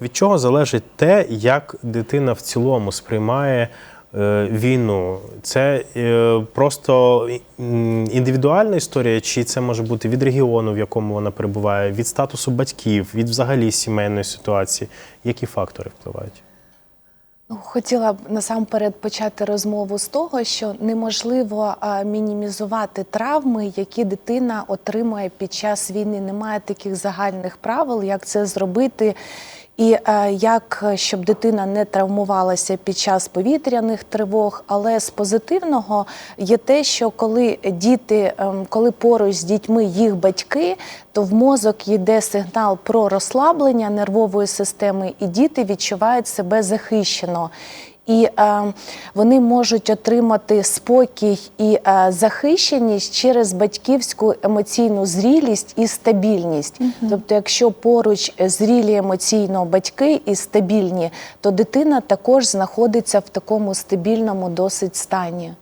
Від чого залежить те, як дитина в цілому сприймає е, війну? Це е, просто індивідуальна історія, чи це може бути від регіону, в якому вона перебуває, від статусу батьків, від взагалі сімейної ситуації? Які фактори впливають? Ну, Хотіла б насамперед почати розмову з того, що неможливо мінімізувати травми, які дитина отримує під час війни. Немає таких загальних правил, як це зробити. І е, як щоб дитина не травмувалася під час повітряних тривог, але з позитивного є те, що коли діти, ем, коли поруч з дітьми їх батьки, то в мозок йде сигнал про розслаблення нервової системи, і діти відчувають себе захищено. І е, вони можуть отримати спокій і е, захищеність через батьківську емоційну зрілість і стабільність. Тобто, якщо поруч зрілі емоційно батьки і стабільні, то дитина також знаходиться в такому стабільному досить стані.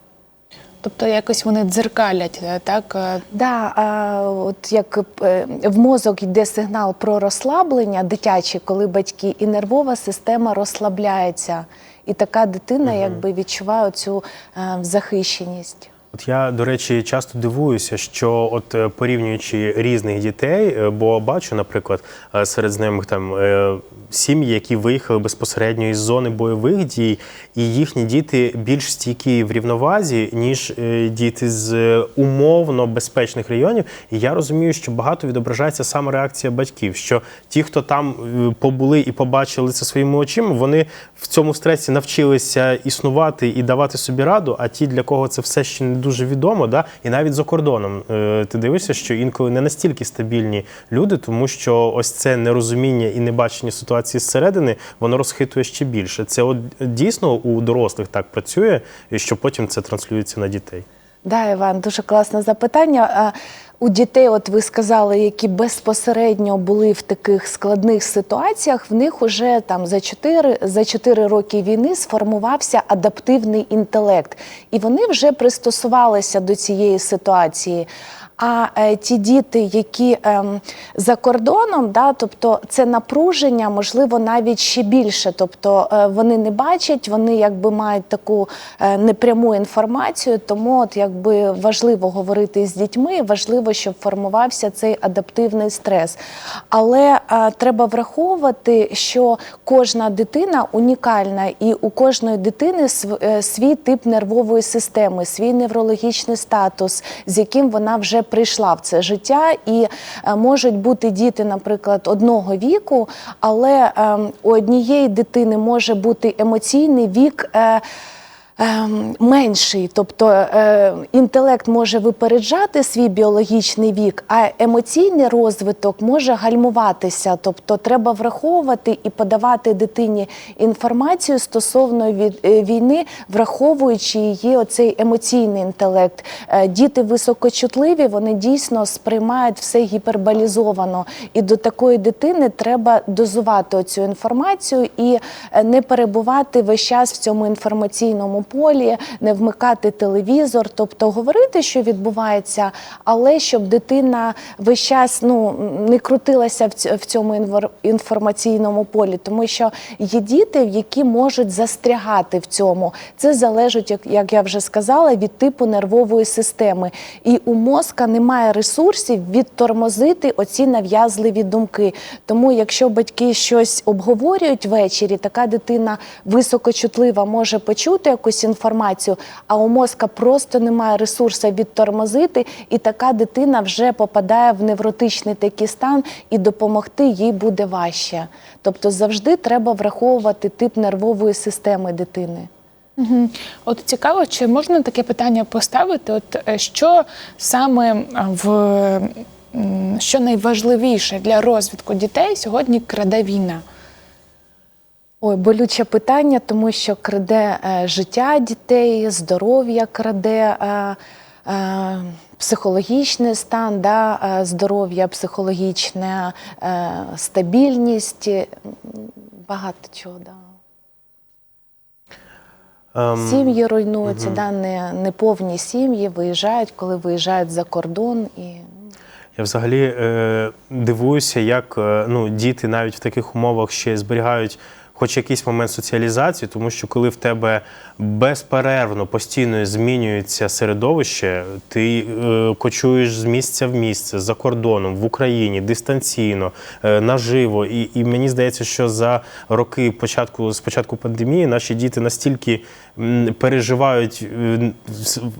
Тобто якось вони дзеркалять, е, так? е, Да, а, от як е, в мозок йде сигнал про розслаблення дитяче, коли батьки, і нервова система розслабляється. І така дитина якби відчуває цю е, захищеність. От я, до речі, часто дивуюся, що от е, порівнюючи різних дітей, е, бо бачу, наприклад, е, серед знайомих там сім'ї, які виїхали безпосередньо із зони бойових дій, і їхні діти більш стійкі в рівновазі, ніж діти з умовно безпечних районів. І я розумію, що багато відображається саме реакція батьків. Що ті, хто там побули і побачили це своїми очима, вони в цьому стресі навчилися існувати і давати собі раду. А ті, для кого це все ще не дуже відомо, да? і навіть за кордоном е, ти дивишся, що інколи не настільки стабільні люди, тому що ось це нерозуміння і небачення ситуації зсередини, воно розхитує ще більше. Це от дійсно у дорослих так працює, і що потім це транслюється на дітей. Да, Іван, дуже класне запитання. У дітей, от ви сказали, які безпосередньо були в таких складних ситуаціях, в них уже там за 4, за 4 роки війни сформувався адаптивний інтелект, і вони вже пристосувалися до цієї ситуації. А е, ті діти, які ем, за кордоном, да, тобто це напруження, можливо, навіть ще більше. Тобто е, вони не бачать, вони якби мають таку е, непряму інформацію. Тому от якби важливо говорити з дітьми, важливо, щоб формувався цей адаптивний стрес. Але е, треба враховувати, що кожна дитина унікальна, і у кожної дитини св- е, свій тип нервової системи, свій неврологічний статус, з яким вона вже прийшла в це життя. І е, можуть бути діти, наприклад, одного віку, але е, у однієї дитини може бути емоційний вік. Ем, менший, тобто е, інтелект може випереджати свій біологічний вік, а емоційний розвиток може гальмуватися. Тобто треба враховувати і подавати дитині інформацію стосовно від е, війни, враховуючи її оцей емоційний інтелект. Е, діти високочутливі, вони дійсно сприймають все гіперболізовано. І до такої дитини треба дозувати оцю інформацію і не перебувати весь час в цьому інформаційному полі, не вмикати телевізор, тобто говорити, що відбувається, але щоб дитина весь час ну не крутилася в цьому інформаційному полі, тому що є діти, які можуть застрягати в цьому. Це залежить, як, я вже сказала, від типу нервової системи. І у мозка немає ресурсів відтормозити оці нав'язливі думки. Тому, якщо батьки щось обговорюють ввечері, така дитина високочутлива може почути якусь інформацію, а у мозка просто немає ресурсу відтормозити, і така дитина вже попадає в невротичний такий стан, і допомогти їй буде важче. Тобто завжди треба враховувати тип нервової системи дитини. От цікаво, чи можна таке питання поставити? От е, що саме е, в що найважливіше для розвитку дітей сьогодні краде війна? Ой, болюче питання, тому що краде е, життя дітей, здоров'я краде. Е, е, Психологічний стан, да, е, здоров'я, психологічне, е, стабільність, багато чого. Да. Ем, Сім'ї руйнуються, да, не, не повні сім'ї виїжджають, коли виїжджають за кордон. І... Я взагалі е, дивуюся, як е, ну, діти навіть в таких умовах ще зберігають хоч якийсь момент соціалізації, тому що коли в тебе безперервно постійно змінюється середовище, ти е, кочуєш з місця в місце, за кордоном, в Україні, дистанційно, е, наживо. І, і мені здається, що за роки початку, з початку пандемії наші діти настільки переживають е,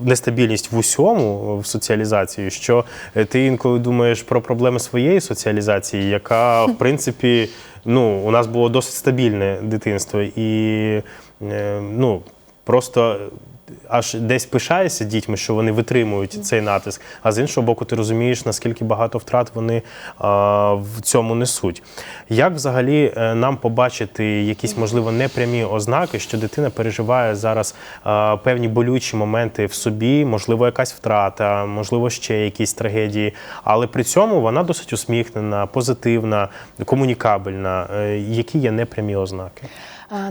нестабільність в усьому в соціалізації, що е, ти інколи думаєш про проблеми своєї соціалізації, яка в принципі ну, у нас було досить стабільне дитинство, і е, ну, просто аж десь пишаєшся дітьми, що вони витримують цей натиск. А з іншого боку, ти розумієш, наскільки багато втрат вони а, в цьому несуть. Як взагалі е, нам побачити якісь, можливо, непрямі ознаки, що дитина переживає зараз а, певні болючі моменти в собі, можливо, якась втрата, можливо, ще якісь трагедії, але при цьому вона досить усміхнена, позитивна, комунікабельна. Е, Які є непрямі ознаки?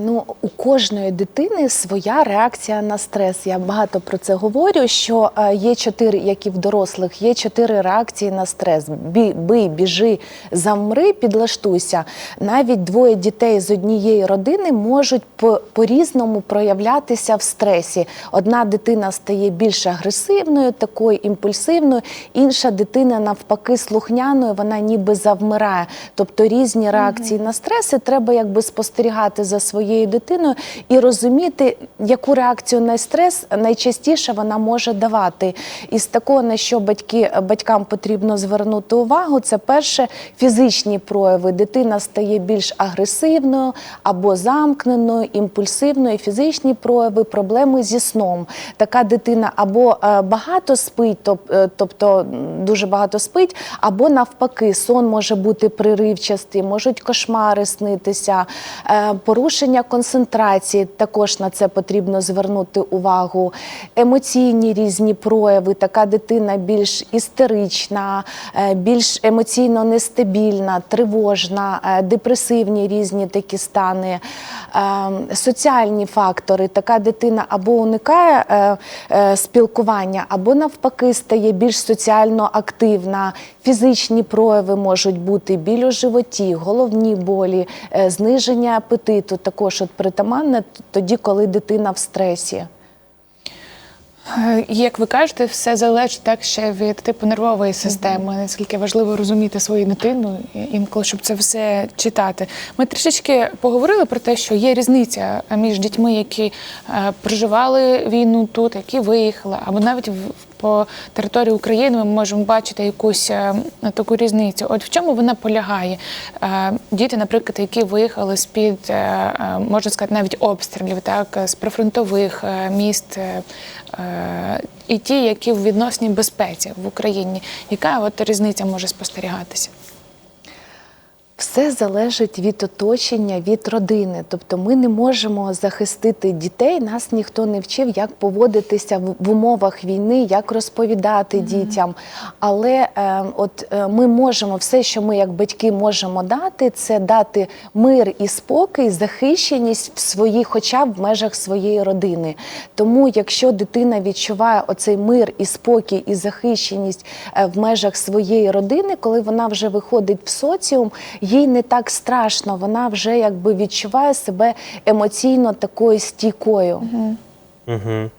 Ну, у кожної дитини своя реакція на стрес. Я багато про це говорю. Що е, є чотири, як і в дорослих, є чотири реакції на стрес: Бі, бий, біжи, замри, підлаштуйся. Навіть двоє дітей з однієї родини можуть по- по-різному проявлятися в стресі. Одна дитина стає більш агресивною, такою імпульсивною, інша дитина навпаки слухняною, вона ніби завмирає. Тобто різні реакції на стрес, треба якби спостерігати за своєю дитиною і розуміти, яку реакцію на стрес найчастіше вона може давати. І з такого, на що батьки, батькам потрібно звернути увагу, це перше фізичні прояви. Дитина стає більш агресивною або замкненою, імпульсивною, фізичні прояви, проблеми зі сном. Така дитина або е, багато спить, е, тобто дуже багато спить, або навпаки, сон може бути приривчастий, можуть кошмари снитися, е, порушення концентрації. Також на це потрібно звернути увагу. Емоційні різні прояви. Така дитина більш істерична, е, більш емоційно нестабільна, тривожна, е, депресивні різні такі стани, Е, соціальні фактори. Така дитина або уникає спілкування, або навпаки стає більш соціально активна. Фізичні прояви можуть бути біль у животі, головні болі, е, зниження апетиту. Також от притаманне тоді, коли дитина в стресі. Е, Як ви кажете, все залежить так ще від типу нервової системи, наскільки важливо розуміти свою дитину інколи, щоб це все читати. Ми трішечки поговорили про те, що є різниця між дітьми, які е, проживали війну тут, які виїхали, або навіть в. По території України ми можемо бачити якусь е, таку різницю. От в чому вона полягає? Е, Діти, наприклад, які виїхали з під е, можна сказати, навіть обстрілів, так з прифронтових міст, і ті, які в відносній безпеці в Україні. Яка от різниця може спостерігатися? Все залежить від оточення, від родини. Тобто ми не можемо захистити дітей. Нас ніхто не вчив, як поводитися в, умовах війни, як розповідати дітям. Але е, от е, ми можемо все, що ми як батьки можемо дати, це дати мир і спокій, захищеність в своїй, хоча б в межах своєї родини. Тому, якщо дитина відчуває оцей мир і спокій, і захищеність е, в межах своєї родини, коли вона вже виходить в соціум, їй не так страшно, вона вже якби відчуває себе емоційно такою стійкою. Угу.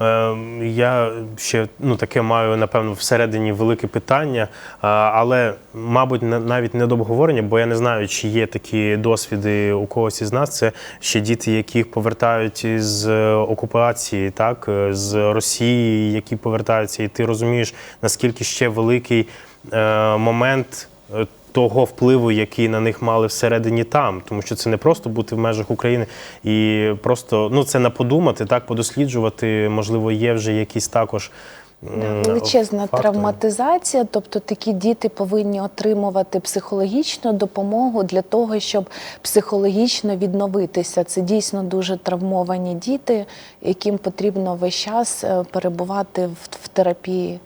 Е, я ще ну, таке маю, напевно, всередині велике питання, але, мабуть, навіть не до обговорення, бо я не знаю, чи є такі досвіди у когось із нас. Це ще діти, яких повертають з окупації, так, е, з Росії, які повертаються, і ти розумієш, наскільки ще великий е, момент. Того впливу, який на них мали всередині там, тому що це не просто бути в межах України і просто ну це не подумати, так подосліджувати. Можливо, є вже якісь також Величезна фактори. травматизація, тобто такі діти повинні отримувати психологічну допомогу для того, щоб психологічно відновитися. Це дійсно дуже травмовані діти, яким потрібно весь час е, перебувати в, в терапії.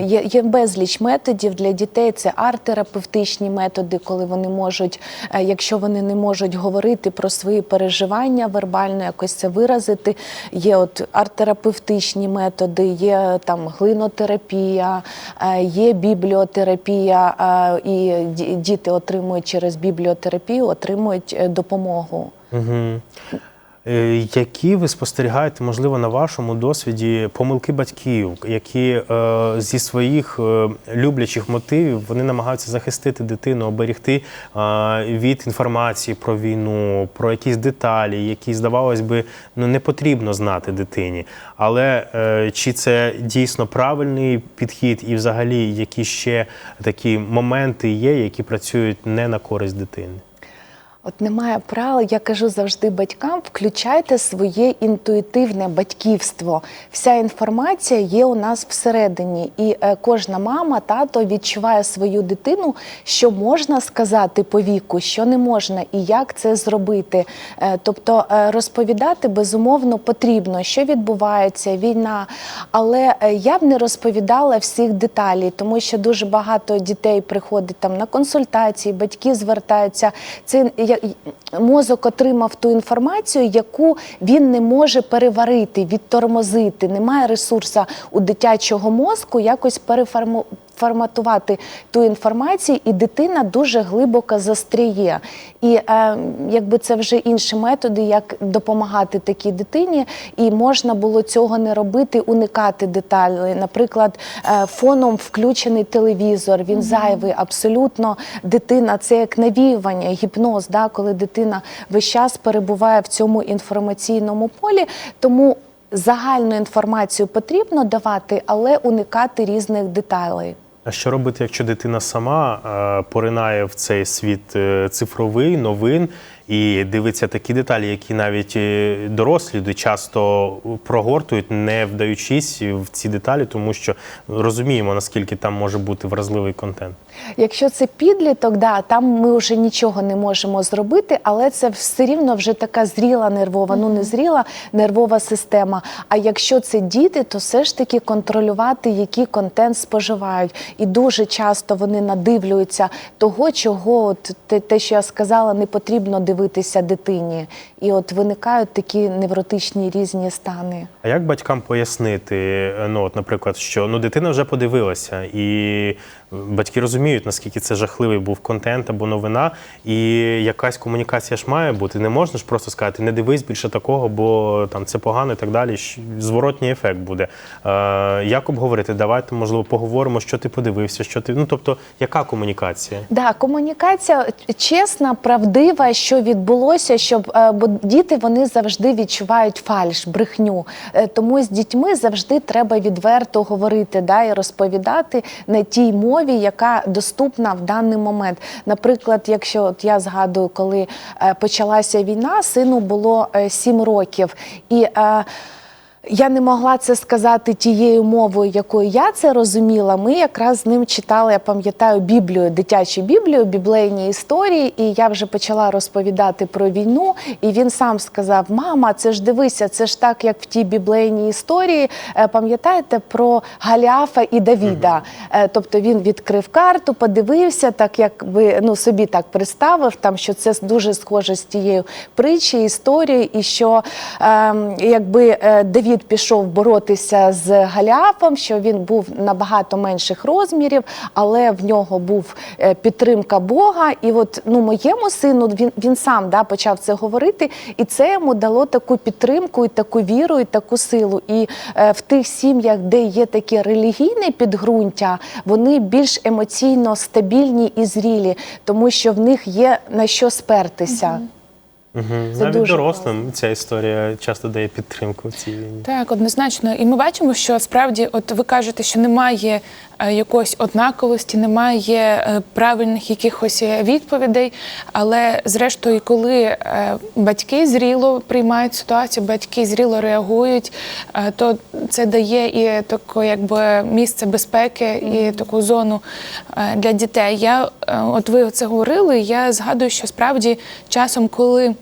Є, є безліч методів для дітей. Це арт-терапевтичні методи, коли вони можуть, е, якщо вони не можуть говорити про свої переживання вербально, якось це виразити. Є от арт-терапевтичні методи, є там там глинотерапія, е, є бібліотерапія, е, і діти отримують через бібліотерапію, отримують е, допомогу. Угу. Які ви спостерігаєте, можливо, на вашому досвіді помилки батьків, які е, зі своїх е, люблячих мотивів вони намагаються захистити дитину, оберегти е, від інформації про війну, про якісь деталі, які, здавалось би, ну не потрібно знати дитині. Але е, чи це дійсно правильний підхід, і взагалі які ще такі моменти є, які працюють не на користь дитини? От немає правил, я кажу завжди батькам: включайте своє інтуїтивне батьківство. Вся інформація є у нас всередині, і е, кожна мама, тато відчуває свою дитину, що можна сказати по віку, що не можна, і як це зробити. Е, тобто е, розповідати безумовно потрібно, що відбувається, війна. Але я б не розповідала всіх деталей, тому що дуже багато дітей приходить там на консультації, батьки звертаються. Це я- мозок отримав ту інформацію, яку він не може переварити, відтормозити. Немає ресурсу у дитячого мозку якось переформу. Форматувати ту інформацію, і дитина дуже глибоко застряє. І е, якби це вже інші методи, як допомагати такій дитині, і можна було цього не робити, уникати деталей. Наприклад, е, фоном включений телевізор, він зайвий, абсолютно дитина. Це як навіювання, гіпноз, да, коли дитина весь час перебуває в цьому інформаційному полі. Тому загальну інформацію потрібно давати, але уникати різних деталей. А що робити, якщо дитина сама е, поринає в цей світ е, цифровий, новин і дивиться такі деталі, які навіть е, дорослі часто прогортують, не вдаючись в ці деталі, тому що розуміємо, наскільки там може бути вразливий контент. Якщо це підліток, да, там ми вже нічого не можемо зробити, але це все рівно вже така зріла нервова, ну не зріла нервова система. А якщо це діти, то все ж таки контролювати, який контент споживають. І дуже часто вони надивлюються того, чого от те, те, що я сказала, не потрібно дивитися дитині. І от виникають такі невротичні різні стани. А як батькам пояснити, е, ну от, наприклад, що ну дитина вже подивилася, і батьки розуміють, наскільки це жахливий був контент або новина, і якась комунікація ж має бути. Не можна ж просто сказати, не дивись більше такого, бо там це погано і так далі. Зворотній ефект буде. Е, як обговорити? Давайте, можливо, поговоримо, що ти подивився, що ти. Ну тобто, яка комунікація? Да, комунікація чесна, правдива, що відбулося, щоб е, бо діти вони завжди відчувають фальш, брехню. Е, Тому з дітьми завжди треба відверто говорити, да, і розповідати на тій мові, яка доступна в даний момент. Наприклад, якщо от я згадую, коли е, почалася війна, сину було е, сім років і. Я не могла це сказати тією мовою, якою я це розуміла. Ми якраз з ним читали, я пам'ятаю, Біблію, дитячу Біблію, біблейні історії. І я вже почала розповідати про війну. І він сам сказав: Мама, це ж дивися, це ж так, як в тій біблейній історії. Е, Пам'ятаєте про Галіафа і Давіда? Е, Тобто він відкрив карту, подивився, так якби ну собі так представив, там що це дуже схоже з тією притчею, історією, і що ем, якби е, Давід пішов боротися з Галіафом, що він був набагато менших розмірів, але в нього був е, підтримка Бога. І от ну моєму сину він, він сам да, почав це говорити, і це йому дало таку підтримку, і таку віру, і таку силу. І е, в тих сім'ях, де є таке релігійне підґрунтя, вони більш емоційно стабільні і зрілі, тому що в них є на що спертися. Угу. Це Навіть дуже дорослим ця історія часто дає підтримку цій війні. Так, однозначно. І ми бачимо, що справді, от ви кажете, що немає якоїсь однаковості, немає е, правильних якихось е, відповідей. Але зрештою, коли е, батьки зріло приймають ситуацію, батьки зріло реагують, е, то це дає і таке, якби місце безпеки, і таку зону е, для дітей. Я е, от ви це говорили. Я згадую, що справді часом, коли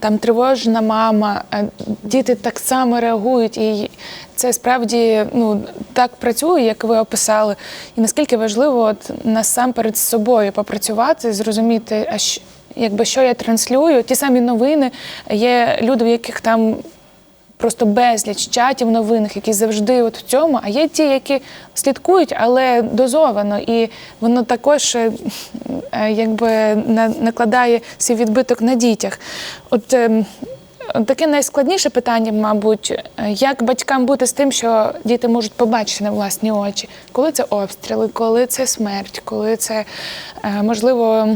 там тривожна мама, е, діти так само реагують, і це справді ну так працює, як ви описали. І наскільки важливо от насамперед з собою попрацювати, зрозуміти, а що, якби що я транслюю, ті самі новини. Є люди, в яких там просто безліч чатів новинних, які завжди от в цьому. А є ті, які слідкують, але дозовано, і воно також е, е, якби накладає свій відбиток на дітях. От ем, Таке найскладніше питання, мабуть, е, як батькам бути з тим, що діти можуть побачити на власні очі, коли це обстріли, коли це смерть, коли це можливо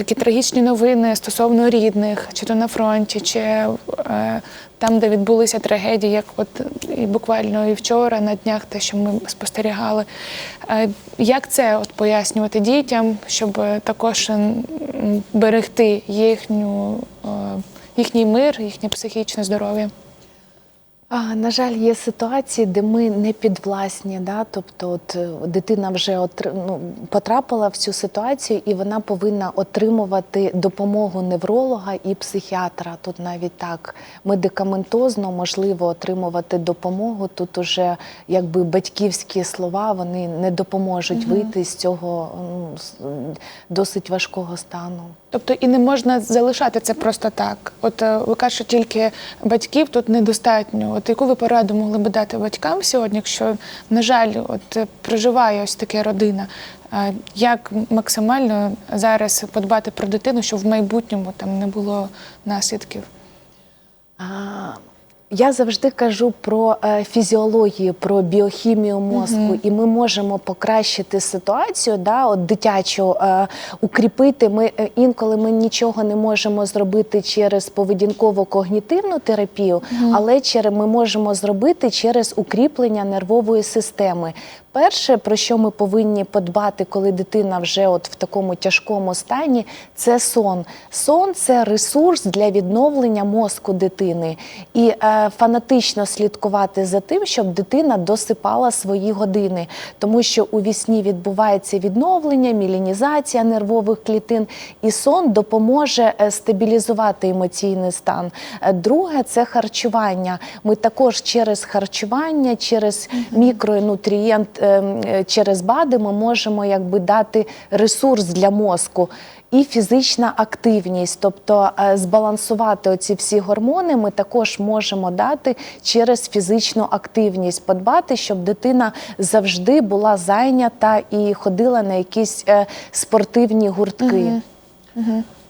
такі трагічні новини стосовно рідних, чи то на фронті, чи е, там, де відбулися трагедії, як от і буквально і вчора на днях, те, що ми спостерігали. Е, Як це от пояснювати дітям, щоб також берегти їхню, е, їхній мир, їхнє психічне здоров'я? На жаль, є ситуації, де ми не підвласні. Да? Тобто, от е, дитина вже отри- ну, потрапила в цю ситуацію, і вона повинна отримувати допомогу невролога і психіатра. Тут навіть так медикаментозно можливо отримувати допомогу. Тут уже якби батьківські слова вони не допоможуть вийти з цього ну, досить важкого стану. Тобто і не можна залишати це просто так. От е, ви кажете, тільки батьків тут недостатньо. От яку ви пораду могли би дати батькам сьогодні, якщо, на жаль, от е, проживає ось таке родина? Як максимально зараз подбати про дитину, щоб в майбутньому там не було наслідків? Я завжди кажу про е, фізіологію, про біохімію мозку, і ми можемо покращити ситуацію, да, от дитячу е, укріпити. Ми е, інколи ми нічого не можемо зробити через поведінково-когнітивну терапію, але через ми можемо зробити через укріплення нервової системи. Перше, про що ми повинні подбати, коли дитина вже от в такому тяжкому стані, це сон. Сон це ресурс для відновлення мозку дитини. І е, фанатично слідкувати за тим, щоб дитина досипала свої години, тому що у вісні відбувається відновлення, мілінізація нервових клітин, і сон допоможе е, стабілізувати емоційний стан. Е, Друге це харчування. Ми також через харчування, через мікронутрієнт, е, е, через БАДи ми можемо якби дати ресурс для мозку. І фізична активність, тобто е, збалансувати оці всі гормони, ми також можемо дати через фізичну активність, подбати, щоб дитина завжди була зайнята і ходила на якісь е, спортивні гуртки.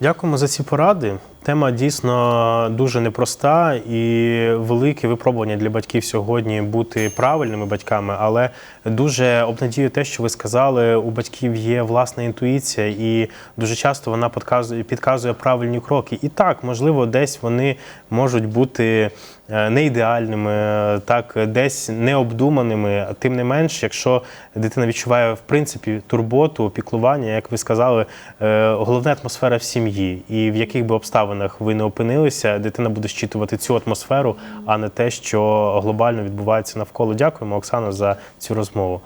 Дякуємо за ці поради. Тема дійсно дуже непроста і велике випробування для батьків сьогодні бути правильними батьками, але дуже обнадіює те, що ви сказали, у батьків є власна інтуїція, і дуже часто вона підказує, підказує правильні кроки. І так, можливо, десь вони можуть бути е, не ідеальними, так, десь необдуманими. Тим не менш, якщо дитина відчуває в принципі турботу, піклування, як ви сказали, е, головна атмосфера в сім'ї, і в яких би обставинах ви не опинилися, дитина буде щитувати цю атмосферу, а не те, що глобально відбувається навколо. Дякуємо, Оксано, за цю розмову.